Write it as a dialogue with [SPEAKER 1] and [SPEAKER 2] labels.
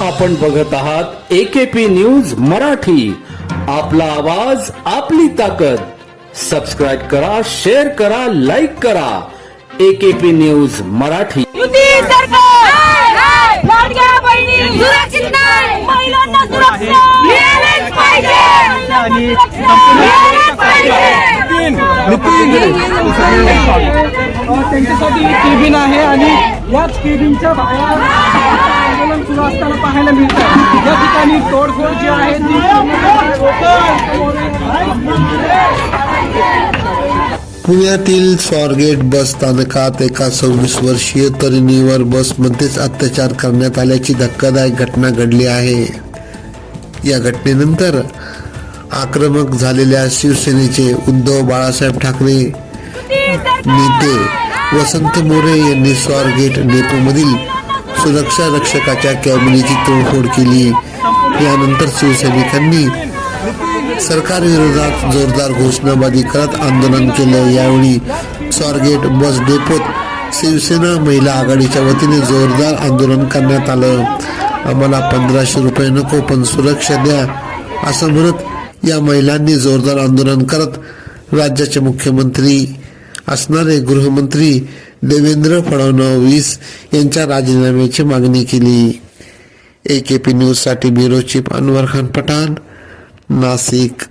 [SPEAKER 1] आपण बघत आहात एकेपी न्यूज मराठी. आपला आवाज आपली ताकद. सबस्क्राईब करा शेअर करा लाईक करा. AKP news Marathi.
[SPEAKER 2] युती सरकार! लाडक्या बहिणी! सुरक्षित नाही! महिलांना सुरक्षा! मिळालेच पाहिजे!
[SPEAKER 3] आणि
[SPEAKER 2] मिळालेच पाहिजे!
[SPEAKER 3] त्यांच्यासाठी केबिन आहे आणि याच केबिनच्या बाहेर सुरू असताना पाहायला मिळतं. या ठिकाणी तोडफोड जी आहे ती
[SPEAKER 4] पुण्यातील स्वारगेट बस स्थानकात एका सव्वीस वर्षीय तरुणीवर बसमध्येच अत्याचार करण्यात आल्याची धक्कादायक घटना घडली आहे. या घटनेनंतर आक्रमक झालेल्या शिवसेनेचे उद्धव बाळासाहेब ठाकरे नेते वसंत मोरे यांनी स्वारगेट डेपोमधील सुरक्षा रक्षकाच्या कॅबिनेची तोडफोड केली. यानंतर शिवसैनिकांनी सरकारविरोधात जोरदार घोषणाबाजी करत आंदोलन केलं. यावेळी स्वारगेट बस डेपोत शिवसेना महिला आघाडीच्या वतीने जोरदार आंदोलन करण्यात आलं. आम्हाला पंधराशे रुपये नको पण सुरक्षा द्या असं म्हणत या महिलांनी जोरदार आंदोलन करत राज्याचे मुख्यमंत्री असणारे गृहमंत्री देवेंद्र फडणवीस यांच्या राजीनाम्याची मागणी केली. ए के पी न्यूजसाठी ब्युरो चीफ अनवर खान पठाण नाशिक.